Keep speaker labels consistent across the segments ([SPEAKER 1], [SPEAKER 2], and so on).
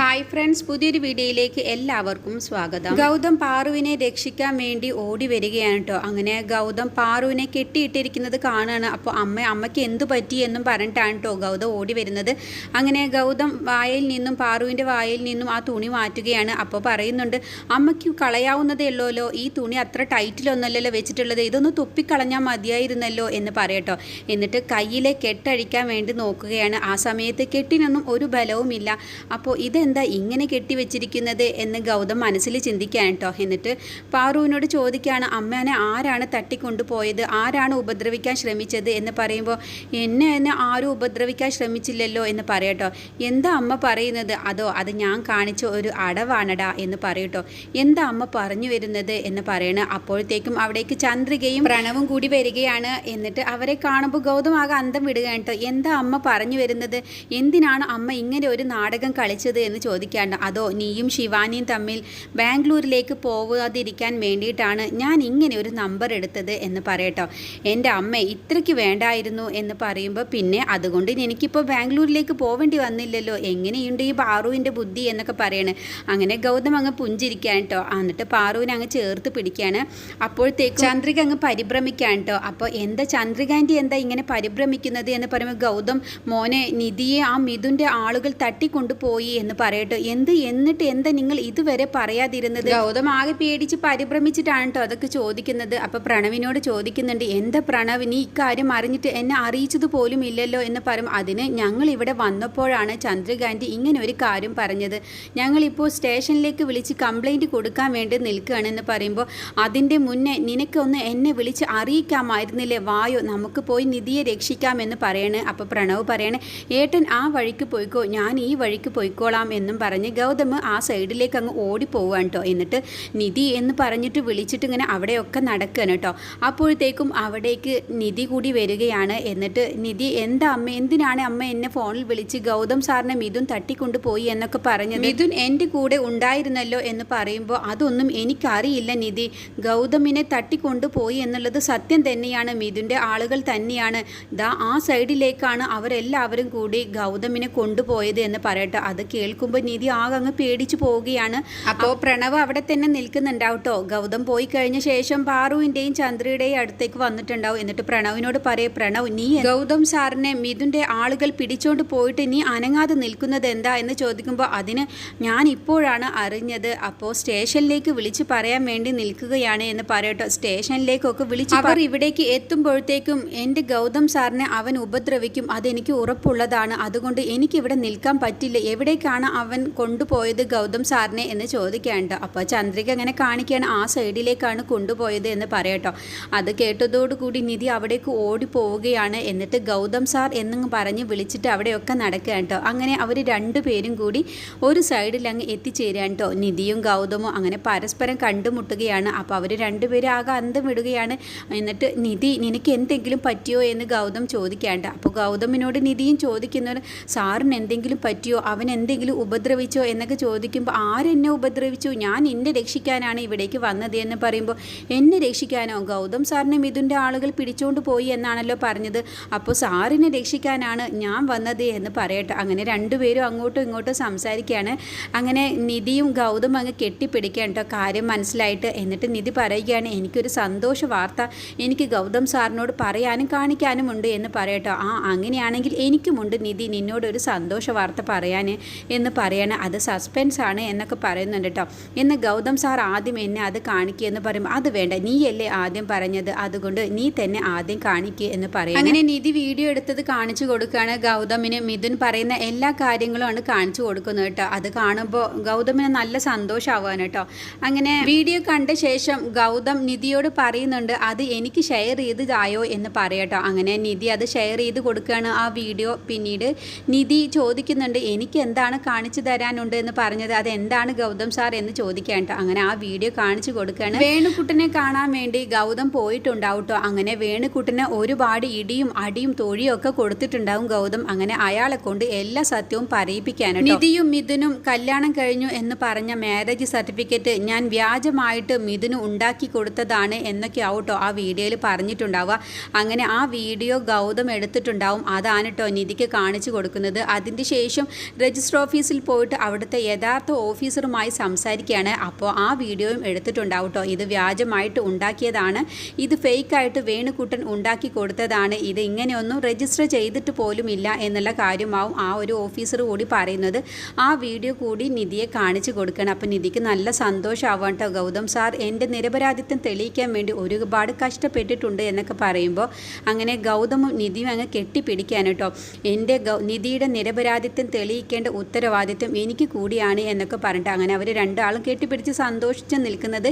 [SPEAKER 1] Hi friends പുതിയൊരു വീഡിയോയിലേക്ക് എല്ലാവർക്കും സ്വാഗതം. ഗൗതം പാറുവിനെ രക്ഷിക്കാൻ വേണ്ടി ഓടി വരികയാണ് കേട്ടോ അങ്ങനെ ഗൗതം പാറുവിനെ കെട്ടിയിട്ടിരിക്കുന്നത് കാണുകയാണ് അപ്പോൾ അമ്മ അമ്മയ്ക്ക് എന്തു പറ്റി എന്നും പറഞ്ഞിട്ടാണ് കേട്ടോ ഗൗതം ഓടി വരുന്നത്. അങ്ങനെ ഗൗതം വായിൽ നിന്നും പാറുവിന്റെ വായിൽ നിന്നും ആ തുണി മാറ്റുകയാണ്. അപ്പോൾ പറയുന്നുണ്ട് അമ്മയ്ക്ക് കളയാവുന്നതേ ഉള്ളൂല്ലോ ഈ തുണി അത്ര ടൈറ്റിലൊന്നല്ലല്ലോ വെച്ചിട്ടുള്ളത്. ഇതൊന്ന് തുപ്പിക്കളഞ്ഞാൽ മതിയായിരുന്നല്ലോ എന്ന് പറയട്ടോ എന്നിട്ട് കയ്യിലെ കെട്ടഴിക്കാൻ വേണ്ടി നോക്കുകയാണ്. ആ സമയത്ത് കെട്ടിനൊന്നും ഒരു ബലവുമില്ല. അപ്പോൾ ഇതെന്താ ഇങ്ങനെ കെട്ടിവെച്ചിരിക്കുന്നത് എന്ന് ഗൗതം മനസ്സിൽ ചിന്തിക്കാൻ കേട്ടോ. എന്നിട്ട് പാറുവിനോട് ചോദിക്കുകയാണ് അമ്മേനെ ആരാണ് തട്ടിക്കൊണ്ടുപോയത്? ആരാണ് ഉപദ്രവിക്കാൻ ശ്രമിച്ചത്? എന്ന് പറയുമ്പോൾ എന്നെ എന്നെ ആരും ഉപദ്രവിക്കാൻ ശ്രമിച്ചില്ലല്ലോ എന്ന് പറയട്ടോ എന്താ അമ്മ പറയുന്നത്? അതോ അത് ഞാൻ കാണിച്ച ഒരു അടവാണടാ എന്ന് പറയട്ടോ എന്താ അമ്മ പറഞ്ഞു വരുന്നത്? എന്ന് പറയണ. അപ്പോഴത്തേക്കും അവിടേക്ക് ചന്ദ്രികയും പ്രണവും കൂടി വരികയാണ്. എന്നിട്ട് അവരെ കാണുമ്പോൾ ഗൗതം ആകെ അന്തം വിടുകയാണ് കേട്ടോ. എന്താ അമ്മ പറഞ്ഞു വരുന്നത്? എന്തിനാണ് അമ്മ ഇങ്ങനെ ഒരു നാടകം കളിച്ചത്? എന്ന് ചോദിക്കാണ്ട് അതോ നീയും ശിവാനിയും തമ്മിൽ ബാംഗ്ലൂരിലേക്ക് പോവാതിരിക്കാൻ വേണ്ടിയിട്ടാണ് ഞാൻ ഇങ്ങനെ ഒരു നമ്പർ എടുത്തത്? എന്ന് പറയട്ടോ. എന്റെ അമ്മ ഇത്രയ്ക്ക് വേണ്ടായിരുന്നു എന്ന് പറയുമ്പോൾ പിന്നെ അതുകൊണ്ട് എനിക്കിപ്പോൾ ബാംഗ്ലൂരിലേക്ക് പോവേണ്ടി വന്നില്ലല്ലോ. എങ്ങനെയുണ്ട് ഈ പാറുവിന്റെ ബുദ്ധി? എന്നൊക്കെ പറയണേ. അങ്ങനെ ഗൗതം അങ്ങ് പുഞ്ചിരിക്കാൻ കേട്ടോ എന്നിട്ട് പാറുവിനെ അങ്ങ് ചേർത്ത് പിടിക്കുകയാണ് അപ്പോഴത്തേക്ക് ചന്ദ്രിക അങ്ങ് പരിഭ്രമിക്കാൻ കേട്ടോ അപ്പോൾ എന്താ ചന്ദ്രികാന്റെ എന്താ ഇങ്ങനെ പരിഭ്രമിക്കുന്നത് എന്ന് പറയുമ്പോൾ ഗൗതം മോനെ നിധിയെ ആ മിഥുന്റെ ആളുകൾ തട്ടിക്കൊണ്ടുപോയി എന്ന് പറയട്ടോ. എന്ത് എന്നിട്ട് എന്താ നിങ്ങൾ ഇതുവരെ പറയാതിരുന്നത്? ഗൗതം ആകെ പേടിച്ച് പരിഭ്രമിച്ചിട്ടാണ് കേട്ടോ അതൊക്കെ ചോദിക്കുന്നത്. അപ്പോൾ പ്രണവിനോട് ചോദിക്കുന്നുണ്ട് എന്താ പ്രണവ് നീ ഇക്കാര്യം അറിഞ്ഞിട്ട് എന്നെ അറിയിച്ചത് പോലും ഇല്ലല്ലോ? എന്ന് പറയും. അതിന് ഞങ്ങൾ ഇവിടെ വന്നപ്പോഴാണ് ചന്ദ്രകാന്തി ഇങ്ങനെ ഒരു കാര്യം പറഞ്ഞത്. ഞങ്ങളിപ്പോൾ സ്റ്റേഷനിലേക്ക് വിളിച്ച് കംപ്ലൈന്റ് കൊടുക്കാൻ വേണ്ടി നിൽക്കുകയാണെന്ന് പറയുമ്പോൾ അതിന്റെ മുന്നേ നിനക്കൊന്ന് എന്നെ വിളിച്ച് അറിയിക്കാമായിരുന്നില്ലേ? വായോ നമുക്ക് പോയി നിധിയെ രക്ഷിക്കാമെന്ന് പറയണേ. അപ്പോൾ പ്രണവ് പറയണേ ഏട്ടൻ ആ വഴിക്ക് പോയിക്കോ ഞാൻ ഈ വഴിക്ക് പോയിക്കോളാം എന്നും പറഞ്ഞ് ഗൗതം ആ സൈഡിലേക്ക് അങ്ങ് ഓടിപ്പോവാണ് കേട്ടോ. എന്നിട്ട് നിധി എന്ന് പറഞ്ഞിട്ട് വിളിച്ചിട്ട് ഇങ്ങനെ അവിടെയൊക്കെ നടക്കുകയാണ് കേട്ടോ. അപ്പോഴത്തേക്കും അവിടേക്ക് നിധി കൂടി വരികയാണ്. എന്നിട്ട് നിധി എന്താ അമ്മ എന്തിനാണ് അമ്മ എന്നെ ഫോണിൽ വിളിച്ച് ഗൗതം സാറിനെ മിഥുൻ തട്ടിക്കൊണ്ട് പോയി എന്നൊക്കെ പറഞ്ഞത്? മിഥുൻ എന്റെ കൂടെ ഉണ്ടായിരുന്നല്ലോ എന്ന് പറയുമ്പോൾ അതൊന്നും എനിക്കറിയില്ല നിധി. ഗൗതമിനെ തട്ടിക്കൊണ്ടു പോയി എന്നുള്ളത് സത്യം തന്നെയാണ്. മിഥുന്റെ ആളുകൾ തന്നെയാണ്. ദാ ആ സൈഡിലേക്കാണ് അവരെല്ലാവരും കൂടി ഗൗതമിനെ കൊണ്ടുപോയത് എന്ന് പറയട്ടെ. അത് കേൾക്കുമ്പോൾ നിധി ആകെ അങ്ങ് പേടിച്ചു പോവുകയാണ്. അപ്പോൾ പ്രണവ് അവിടെ തന്നെ നിൽക്കുന്നുണ്ടാവും കേട്ടോ ഗൗതം പോയി കഴിഞ്ഞ ശേഷം പാറുവിന്റെയും ചന്ദ്രയുടെയും അടുത്തേക്ക് വന്നിട്ടുണ്ടാവും. എന്നിട്ട് പ്രണവിനോട് പറയേ പ്രണവ് നീ ഗൗതം സാറിനെ മിഥുന്റെ ആളുകൾ പിടിച്ചോണ്ട് പോയിട്ട് നീ അനങ്ങാതെ നിൽക്കുന്നത് എന്താ? എന്ന് ചോദിക്കുമ്പോൾ അതിന് ഞാൻ ഇപ്പോഴാണ് അറിഞ്ഞത്. അപ്പോൾ സ്റ്റേഷനിലേക്ക് വിളിച്ച് പറയാൻ വേണ്ടി നിൽക്കുകയാണ് എന്ന് പറയട്ടോ. സ്റ്റേഷനിലേക്കൊക്കെ വിളിച്ച് അവർ ഇവിടേക്ക് എത്തുമ്പോഴത്തേക്കും എന്റെ ഗൗതം സാറിനെ അവൻ ഉപദ്രവിക്കും. അതെനിക്ക് ഉറപ്പുള്ളതാണ്. അതുകൊണ്ട് എനിക്കിവിടെ നിൽക്കാൻ പറ്റില്ല. എവിടേക്കാണ് അവൻ കൊണ്ടുപോയത് ഗൗതം സാറിനെ എന്ന് ചോദിക്കാണ്ട് അപ്പോൾ ചന്ദ്രിക അങ്ങനെ കാണിക്കുകയാണ് ആ സൈഡിലേക്കാണ് കൊണ്ടുപോയത് എന്ന് പറയട്ടോ അത് കേട്ടതോടുകൂടി നിധി അവിടേക്ക് ഓടിപ്പോവുകയാണ്. എന്നിട്ട് ഗൗതം സാർ എന്നും പറഞ്ഞ് വിളിച്ചിട്ട് അവിടെയൊക്കെ നടക്കുക കേട്ടോ അങ്ങനെ അവർ രണ്ടുപേരും കൂടി ഒരു സൈഡിൽ അങ്ങ് എത്തിച്ചേരാൻ കേട്ടോ നിധിയും ഗൗതമും അങ്ങനെ പരസ്പരം കണ്ടുമുട്ടുകയാണ്. അപ്പോൾ അവർ രണ്ടുപേരും ആകെ അന്തം വിടുകയാണ്. എന്നിട്ട് നിധി നിനക്ക് എന്തെങ്കിലും പറ്റിയോ? എന്ന് ഗൗതം ചോദിക്കാണ്ട് അപ്പോൾ ഗൗതമിനോട് നിധിയും ചോദിക്കുന്നവർ സാറിന് എന്തെങ്കിലും പറ്റിയോ? അവൻ എന്തെങ്കിലും ഉപദ്രവിച്ചോ എന്നൊക്കെ ചോദിക്കുമ്പോൾ ആരെന്നെ ഉപദ്രവിച്ചു? ഞാൻ എന്നെ രക്ഷിക്കാനാണ് ഇവിടേക്ക് വന്നത് എന്ന് പറയുമ്പോൾ എന്നെ രക്ഷിക്കാനോ? ഗൗതം സാറിനെ മിഥുന്റെ ആളുകൾ പിടിച്ചുകൊണ്ട് പോയി എന്നാണല്ലോ പറഞ്ഞത്. അപ്പോൾ സാറിനെ രക്ഷിക്കാനാണ് ഞാൻ വന്നത് എന്ന് പറയട്ടെ. അങ്ങനെ രണ്ടുപേരും അങ്ങോട്ടും ഇങ്ങോട്ടും സംസാരിക്കുകയാണ്. അങ്ങനെ നിധിയും ഗൗതം അങ്ങ് കെട്ടിപ്പിടിക്കാൻ കേട്ടോ. കാര്യം മനസ്സിലായിട്ട് എന്നിട്ട് നിധി പറയുകയാണ് എനിക്കൊരു സന്തോഷ വാർത്ത എനിക്ക് ഗൗതം സാറിനോട് പറയാനും കാണിക്കാനും ഉണ്ട് എന്ന് പറയട്ടോ. ആ അങ്ങനെയാണെങ്കിൽ എനിക്കുമുണ്ട് നിധി. നിന്നോടൊരു സന്തോഷ വാർത്ത പറയാൻ എന്ന് പറയാണ് അത് സസ്പെൻസ് ആണ് എന്നൊക്കെ പറയുന്നുണ്ട് കേട്ടോ എന്ന് ഗൗതം സാർ ആദ്യം എന്നെ അത് കാണിക്കുക എന്ന് പറയുമ്പോൾ അത് വേണ്ട. നീയല്ലേ ആദ്യം പറഞ്ഞത്? അതുകൊണ്ട് നീ തന്നെ ആദ്യം കാണിക്കുക എന്ന് പറയും അങ്ങനെ നിധി വീഡിയോ എടുത്തത് കാണിച്ചു കൊടുക്കുകയാണ് ഗൗതമിന്. മിഥുൻ പറയുന്ന എല്ലാ കാര്യങ്ങളുമാണ് കാണിച്ചു കൊടുക്കുന്നത് കേട്ടോ അത് കാണുമ്പോൾ ഗൗതമിന് നല്ല സന്തോഷമാവാണ് കേട്ടോ അങ്ങനെ വീഡിയോ കണ്ട ശേഷം ഗൗതം നിധിയോട് പറയുന്നുണ്ട് അത് എനിക്ക് ഷെയർ ചെയ്തതായോ എന്ന് പറയട്ടോ അങ്ങനെ നിധി അത് ഷെയർ ചെയ്ത് കൊടുക്കുകയാണ് ആ വീഡിയോ പിന്നീട്. നിധി ചോദിക്കുന്നുണ്ട് എനിക്ക് എന്താണ് കാണിച്ചു തരാനുണ്ട് എന്ന് പറഞ്ഞത് അത് എന്താണ് ഗൗതം സാർ എന്ന് ചോദിക്കാൻ കേട്ടോ. അങ്ങനെ ആ വീഡിയോ കാണിച്ചു കൊടുക്കുകയാണ് വേണുക്കുട്ടനെ കാണാൻ വേണ്ടി ഗൗതം പോയിട്ടുണ്ടാവും കേട്ടോ. അങ്ങനെ വേണുക്കുട്ടന് ഒരുപാട് ഇടിയും അടിയും തൊഴിയും ഒക്കെ കൊടുത്തിട്ടുണ്ടാവും ഗൗതം. അങ്ങനെ അയാളെ കൊണ്ട് എല്ലാ സത്യവും പറയിപ്പിക്കാനും നിധിയും മിഥുനും കല്യാണം കഴിഞ്ഞു എന്ന് പറഞ്ഞ മാരേജ് സർട്ടിഫിക്കറ്റ് ഞാൻ വ്യാജമായിട്ട് മിഥുന് ഉണ്ടാക്കി കൊടുത്തതാണ് എന്നൊക്കെ ആവട്ടോ ആ വീഡിയോയിൽ പറഞ്ഞിട്ടുണ്ടാവുക. അങ്ങനെ ആ വീഡിയോ ഗൗതം എടുത്തിട്ടുണ്ടാവും. അതാണ് കേട്ടോ നിധിക്ക് കാണിച്ചു കൊടുക്കുന്നത്. അതിന്റെ ശേഷം രജിസ്റ്റർ ഓഫീസിൽ ഓഫീസിൽ പോയിട്ട് അവിടുത്തെ യഥാർത്ഥ ഓഫീസറുമായി സംസാരിക്കുകയാണ്. അപ്പോൾ ആ വീഡിയോയും എടുത്തിട്ടുണ്ടാവും കേട്ടോ. ഇത് വ്യാജമായിട്ട് ഉണ്ടാക്കിയതാണ്. ഇത് ഫേക്കായിട്ട് വേണുക്കുട്ടൻ ഉണ്ടാക്കി കൊടുത്തതാണ്. ഇത് ഇങ്ങനെയൊന്നും രജിസ്റ്റർ ചെയ്തിട്ട് പോലും ഇല്ല എന്നുള്ള കാര്യമാവും ആ ഒരു ഓഫീസർ കൂടി പറയുന്നത്. ആ വീഡിയോ കൂടി നിധിയെ കാണിച്ചു കൊടുക്കണം. അപ്പം നിധിക്ക് നല്ല സന്തോഷമാവാം കേട്ടോ ഗൗതം സാർ. എന്റെ നിരപരാധിത്വം തെളിയിക്കാൻ വേണ്ടി ഒരുപാട് കഷ്ടപ്പെട്ടിട്ടുണ്ട് എന്നൊക്കെ പറയുമ്പോൾ അങ്ങനെ ഗൗതമും നിധിയും അങ്ങ് കെട്ടിപ്പിടിക്കാൻ കേട്ടോ. എന്റെ നിധിയുടെ നിരപരാധിത്വം തെളിയിക്കേണ്ട ഉത്തരവാദിത്വം എനിക്ക് കൂടിയാണ് എന്നൊക്കെ പറഞ്ഞിട്ട് അങ്ങനെ അവർ രണ്ടാളും കെട്ടിപ്പിടിച്ച് സന്തോഷിച്ച് നിൽക്കുന്നത്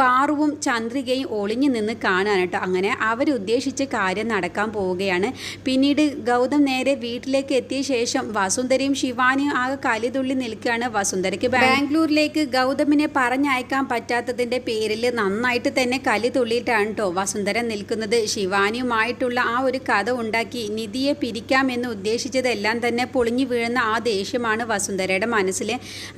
[SPEAKER 1] പാറുവും ചന്ദ്രികയും ഒളിഞ്ഞു നിന്ന് കാണാൻ അങ്ങനെ അവരുദ്ദേശിച്ച കാര്യം നടക്കാൻ പോവുകയാണ്. പിന്നീട് ഗൗതം നേരെ വീട്ടിലേക്ക് എത്തിയ ശേഷം വസുന്ധരയും ശിവാനിയും ആകെ കലിതുള്ളി നിൽക്കുകയാണ് വസുന്ധരയ്ക്ക് ബാംഗ്ലൂരിലേക്ക് ഗൗതമിനെ പറഞ്ഞയക്കാൻ പറ്റാത്തതിന്റെ പേരിൽ നന്നായിട്ട് തന്നെ കലി തുള്ളിയിട്ടാണ് കേട്ടോ വസുന്ധര നിൽക്കുന്നത്. ശിവാനിയുമായിട്ടുള്ള ആ ഒരു കഥ ഉണ്ടാക്കി നിധിയെ പിരിക്കാമെന്ന് ഉദ്ദേശിച്ചതെല്ലാം തന്നെ പൊളിഞ്ഞു വീഴുന്ന ആ ദേഷ്യമാണ് വസുന്ധരയുടെ മനസ്സിൽ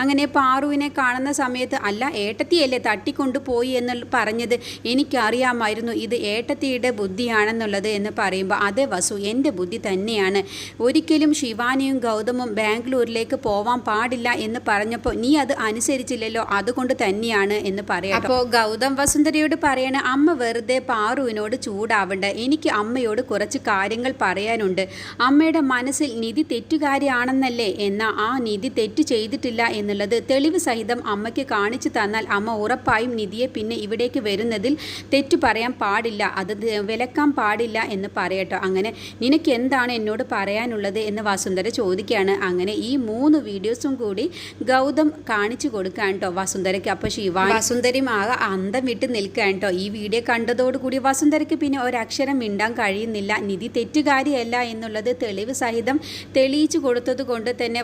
[SPEAKER 1] അങ്ങനെ പാറുവിനെ കാണുന്ന സമയത്ത് അല്ല ഏട്ടത്തിയല്ലേ തട്ടിക്കൊണ്ടുപോയി എന്ന് പറഞ്ഞത്? എനിക്കറിയാമായിരുന്നു ഇത് ഏട്ടത്തിയുടെ ബുദ്ധിയാണെന്നുള്ളത് എന്ന് പറയുമ്പോൾ അതേ വസു എന്റെ ബുദ്ധി തന്നെയാണ്. ഒരിക്കലും ശിവാനിയും ഗൗതമും ബാംഗ്ലൂരിലേക്ക് പോവാൻ പാടില്ല എന്ന് പറഞ്ഞപ്പോൾ നീ അത് അനുസരിച്ചില്ലല്ലോ അതുകൊണ്ട് തന്നെയാണ് എന്ന് പറയാം അപ്പോൾ ഗൗതം വസുന്ധരയോട് പറയണ അമ്മ വെറുതെ പാറുവിനോട് ചൂടാവണ്ട. എനിക്ക് അമ്മയോട് കുറച്ച് കാര്യങ്ങൾ പറയാനുണ്ട്. അമ്മയുടെ മനസ്സിൽ നിധി തെറ്റുകാരിയാണെന്നല്ലേ? എന്ന ആ നിധി തെറ്റ് ചെയ്തിട്ടില്ല എന്നുള്ളത് തെളിവ് സഹിതം അമ്മയ്ക്ക് കാണിച്ചു തന്നാൽ അമ്മ ഉറപ്പായും നിധിയെ പിന്നെ ഇവിടേക്ക് വരുന്നതിൽ തെറ്റ് പറയാൻ പാടില്ല. അത് വിലക്കാൻ പാടില്ല എന്ന് പറയട്ടോ. അങ്ങനെ നിനക്ക് എന്താണ് എന്നോട് പറയാനുള്ളത് എന്ന് വസുന്ധര ചോദിക്കുകയാണ്. അങ്ങനെ ഈ മൂന്ന് വീഡിയോസും കൂടി ഗൗതം കാണിച്ചു കൊടുക്കാൻ കേട്ടോ വസുന്ധരയ്ക്ക്. അപ്പോൾ ശിവ വസുന്ധരയും ആകെ അന്തം വിട്ട് നിൽക്കാൻ കേട്ടോ ഈ വീഡിയോ കണ്ടതോടുകൂടി വസുന്ധരയ്ക്ക് പിന്നെ ഒരക്ഷരം മിണ്ടാൻ കഴിയുന്നില്ല. നിധി തെറ്റുകാരിയല്ല എന്നുള്ളത് തെളിവ് സഹിതം തെളിയിച്ചു കൊടുത്തത് കൊണ്ട് തന്നെ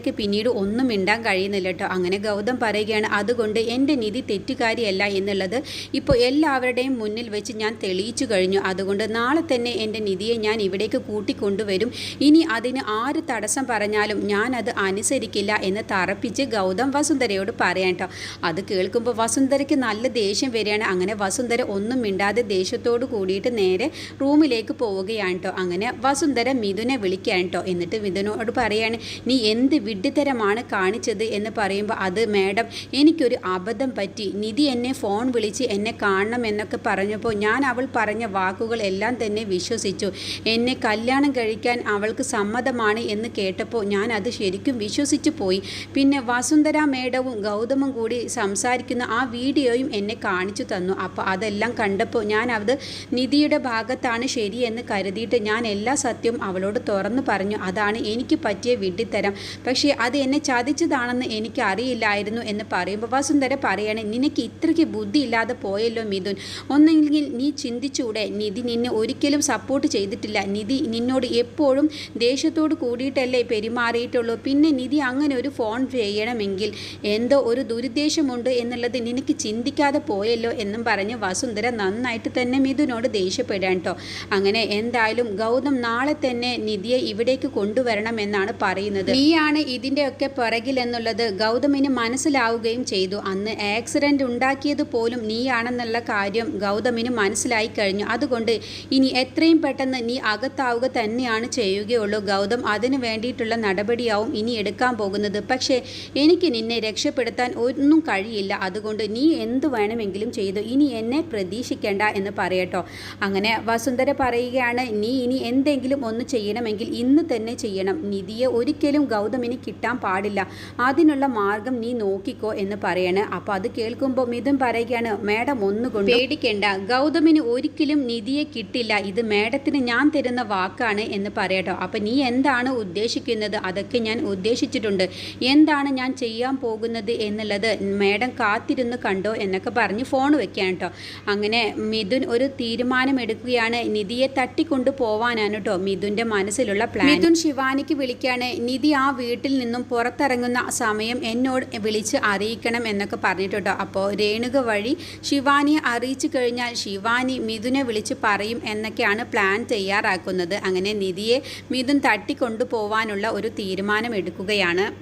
[SPEAKER 1] വസുന്ധരയ്ക്ക് പിന്നീട് ഒന്നും മിണ്ടാൻ കഴിയുന്നില്ല കേട്ടോ. അങ്ങനെ ഗൗതം പറയുകയാണ് അതുകൊണ്ട് എന്റെ നിധി തെറ്റുകാരിയല്ല എന്നുള്ളത് ഇപ്പോൾ എല്ലാവരുടെയും മുന്നിൽ വെച്ച് ഞാൻ തെളിയിച്ചു കഴിഞ്ഞു. അതുകൊണ്ട് നാളെ തന്നെ എന്റെ നിധിയെ ഞാൻ ഇവിടേക്ക് കൂട്ടിക്കൊണ്ടുവരും. ഇനി അതിന് ആര് തടസ്സം പറഞ്ഞാലും ഞാൻ അത് അനുസരിക്കില്ല എന്ന് തറപ്പിച്ച് ഗൗതം വസുന്ധരയോട് പറയാം കേട്ടോ. അത് കേൾക്കുമ്പോൾ വസുന്ധരയ്ക്ക് നല്ല ദേഷ്യം വരികയാണ്. അങ്ങനെ വസുന്ധര ഒന്നും മിണ്ടാതെ ദേഷ്യത്തോട് കൂടിയിട്ട് നേരെ റൂമിലേക്ക് പോവുകയാണ് കേട്ടോ. അങ്ങനെ വസുന്ധര മിഥുനെ വിളിക്കുകയാണ് കേട്ടോ. എന്നിട്ട് മിഥുനോട് പറയാണ് നീ എന്ത് വിഡ്ഢിത്തരമാണ് കാണിച്ചത് എന്ന് പറയുമ്പോൾ അത് മാഡം എനിക്കൊരു അബദ്ധം പറ്റി. നിധി എന്നെ ഫോൺ വിളിച്ച് എന്നെ കാണണം എന്നൊക്കെ പറഞ്ഞപ്പോൾ ഞാൻ അവൾ പറഞ്ഞ വാക്കുകൾ എല്ലാം തന്നെ വിശ്വസിച്ചു. എന്നെ കല്യാണം കഴിക്കാൻ അവൾക്ക് സമ്മതമാണ് എന്ന് കേട്ടപ്പോൾ ഞാൻ അത് ശരിക്കും വിശ്വസിച്ചു പോയി. പിന്നെ വസുന്ധര മേഡവും ഗൗതമും കൂടി സംസാരിക്കുന്ന ആ വീഡിയോയും എന്നെ കാണിച്ചു തന്നു. അപ്പോൾ അതെല്ലാം കണ്ടപ്പോൾ ഞാൻ അത് നിധിയുടെ ഭാഗത്താണ് ശരിയെന്ന് കരുതിയിട്ട് ഞാൻ എല്ലാ സത്യവും അവളോട് തുറന്നു പറഞ്ഞു. അതാണ് എനിക്ക് പറ്റിയ വിഡ്ഢിത്തരം. പക്ഷേ അത് എന്നെ ചതിച്ചതാണെന്ന് എനിക്ക് അറിയില്ലായിരുന്നു എന്ന് പറയുമ്പോൾ വസുന്ധര പറയണേ നിനക്ക് ഇത്രയ്ക്ക് ബുദ്ധിയില്ലാതെ പോയല്ലോ മിഥുൻ. ഒന്നെങ്കിൽ നീ ചിന്തിച്ചൂടെ നിധി നിന്നെ ഒരിക്കലും സപ്പോർട്ട് ചെയ്തിട്ടില്ല. നിധി നിന്നോട് എപ്പോഴും ദേഷ്യത്തോട് കൂടിയിട്ടല്ലേ പെരുമാറിയിട്ടുള്ളൂ. പിന്നെ നിധി അങ്ങനെ ഒരു ഫോൺ ചെയ്യണമെങ്കിൽ എന്തോ ഒരു ദുരുദ്ദേശമുണ്ട് എന്നുള്ളത് നിനക്ക് ചിന്തിക്കാതെ പോയല്ലോ എന്നും പറഞ്ഞ് വസുന്ധര നന്നായിട്ട് തന്നെ മിഥുനോട് ദേഷ്യപ്പെടാൻ കേട്ടോ. അങ്ങനെ എന്തായാലും ഗൗതം നാളെ തന്നെ നിധിയെ ഇവിടേക്ക് കൊണ്ടുവരണം എന്നാണ് പറയുന്നത്. നീയാണ് ഇതിന്റെയൊക്കെ പുറകിലെന്നുള്ളത് ഗൗതമിന് മനസ്സിലാവുകയും ചെയ്തു. അന്ന് ആക്സിഡന്റ് ഉണ്ടാക്കിയത് പോലും നീയാണെന്നുള്ള കാര്യം ഗൗതമിന് മനസ്സിലായി കഴിഞ്ഞു. അതുകൊണ്ട് ഇനി എത്രയും പെട്ടെന്ന് നീ അകത്താവുക തന്നെയാണ് ചെയ്യുകയുള്ളൂ. ഗൗതം അതിനു വേണ്ടിയിട്ടുള്ള നടപടിയാവും ഇനി എടുക്കാൻ പോകുന്നത്. പക്ഷേ എനിക്ക് നിന്നെ രക്ഷപ്പെടുത്താൻ ഒന്നും കഴിയില്ല. അതുകൊണ്ട് നീ എന്തു വേണമെങ്കിലും ചെയ്തു. ഇനി എന്നെ പ്രതീക്ഷിക്കേണ്ട എന്ന് പറയട്ടോ. അങ്ങനെ വസുന്ധര പറയുകയാണ് നീ ഇനി എന്തെങ്കിലും ഒന്ന് ചെയ്യണമെങ്കിൽ ഇന്ന് തന്നെ ചെയ്യണം. നിധിയെ ഒരിക്കലും ഗൗതമിന് കിട്ടാൻ പാടില്ല. അതിനുള്ള മാർഗം നീ നോക്കിക്കോ എന്ന് പറയാണ്. അപ്പോൾ അത് കേൾക്കുമ്പോൾ മിഥുൻ പറയുകയാണ് മേഡം ഒന്നുകൊണ്ട് പേടിക്കേണ്ട. ഗൗതമിന് ഒരിക്കലും നിധിയെ കിട്ടില്ല. ഇത് മേഡത്തിന് ഞാൻ തരുന്ന വാക്കാണ് എന്ന് പറയട്ടോ. അപ്പം നീ എന്താണ് ഉദ്ദേശിക്കുന്നത്? അതൊക്കെ ഞാൻ ഉദ്ദേശിച്ചിട്ടുണ്ട്. എന്താണ് ഞാൻ ചെയ്യാൻ പോകുന്നത് എന്നുള്ളത് മേഡം കാത്തിരുന്ന് കണ്ടോ എന്നൊക്കെ പറഞ്ഞ് ഫോൺ വെക്കാൻ കേട്ടോ. അങ്ങനെ മിഥുൻ ഒരു തീരുമാനമെടുക്കുകയാണ്. നിധിയെ തട്ടിക്കൊണ്ടു പോവാനാണ് കേട്ടോ മിഥുന്റെ മനസ്സിലുള്ള പ്ലാൻ മിഥുൻ ശിവാനിക്ക് വിളിക്കുകയാണ് നിധി ആ വീട്ടിൽ നിന്നും പുറത്തിറങ്ങുന്ന സമയം എന്നോട് വിളിച്ച് അറിയിക്കണം എന്നൊക്കെ പറഞ്ഞിട്ടോ അപ്പോൾ രേണുക വഴി ശിവാനിയെ അറിയിച്ചു കഴിഞ്ഞാൽ ശിവാനി മിഥുനെ വിളിച്ച് പറയും എന്നൊക്കെയാണ് പ്ലാൻ തയ്യാറാക്കുന്നത്. അങ്ങനെ നിധിയെ മിഥുൻ തട്ടിക്കൊണ്ടു പോവാനുള്ള ഒരു തീരുമാനം എടുക്കുകയാണ്